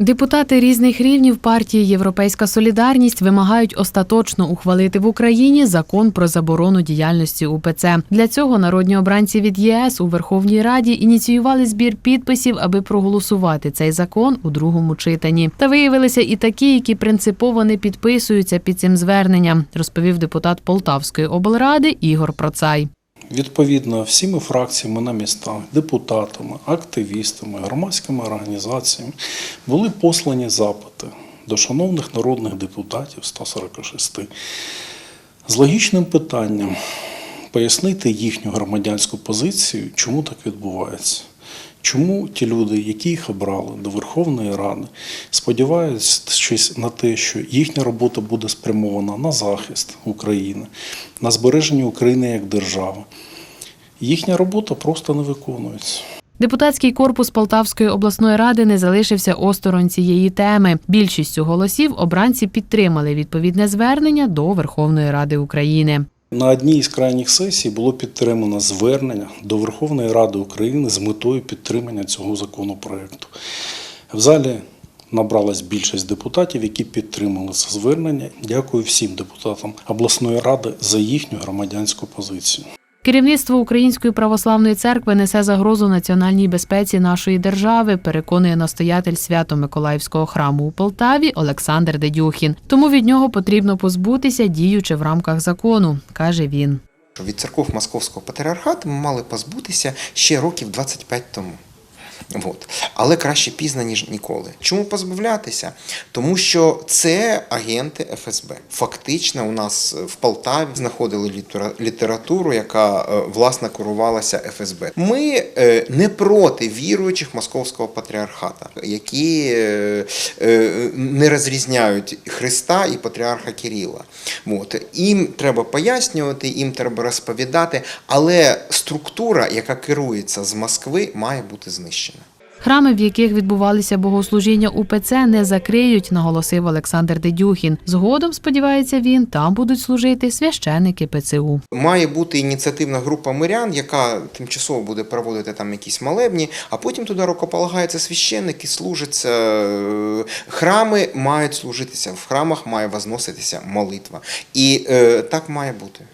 Депутати різних рівнів партії Європейська Солідарність вимагають остаточно ухвалити в Україні закон про заборону діяльності УПЦ. Для цього народні обранці від ЄС у Верховній Раді ініціювали збір підписів, аби проголосувати цей закон у другому читанні. Та виявилися і такі, які принципово не підписуються під цим зверненням, розповів депутат Полтавської облради Ігор Процай. Відповідно, всіми фракціями на містах, депутатами, активістами, громадськими організаціями були послані запити до шановних народних депутатів 146 з логічним питанням пояснити їхню громадянську позицію, чому так відбувається. Чому ті люди, які їх обрали до Верховної Ради, сподіваються на те, що їхня робота буде спрямована на захист України, на збереження України як держави, їхня робота просто не виконується. Депутатський корпус Полтавської обласної ради не залишився осторонь цієї теми. Більшістю голосів обранці підтримали відповідне звернення до Верховної Ради України. На одній із крайніх сесій було підтримано звернення до Верховної Ради України з метою підтримання цього законопроекту. В залі набралась більшість депутатів, які підтримали це звернення. Дякую всім депутатам обласної ради за їхню громадянську позицію. Керівництво Української православної церкви несе загрозу національній безпеці нашої держави, переконує настоятель Свято-Миколаївського храму у Полтаві Олександр Дедюхін. Тому від нього потрібно позбутися, діючи в рамках закону, каже він. Від церков Московського патріархату ми мали позбутися ще років 25 тому. От. Але краще пізно, ніж ніколи. Чому позбавлятися? Тому що це агенти ФСБ. Фактично, у нас в Полтаві знаходили літера- літературу, яка е, власне керувалася ФСБ. Ми е, не проти віруючих московського патріархата, які е, е, не розрізняють Христа і патріарха Кирила. От. Їм треба пояснювати, їм треба розповідати, але структура, яка керується з Москви, має бути знищена. Храми, в яких відбувалися богослужіння УПЦ, не закриють, наголосив Олександр Дедюхін. Згодом, сподівається він, там будуть служити священики ПЦУ. Має бути ініціативна група мирян, яка тимчасово буде проводити там якісь молебні, а потім туди рукополагаються священники, служаться. е, Храми мають служитися, в храмах має возноситися молитва. І е, так має бути.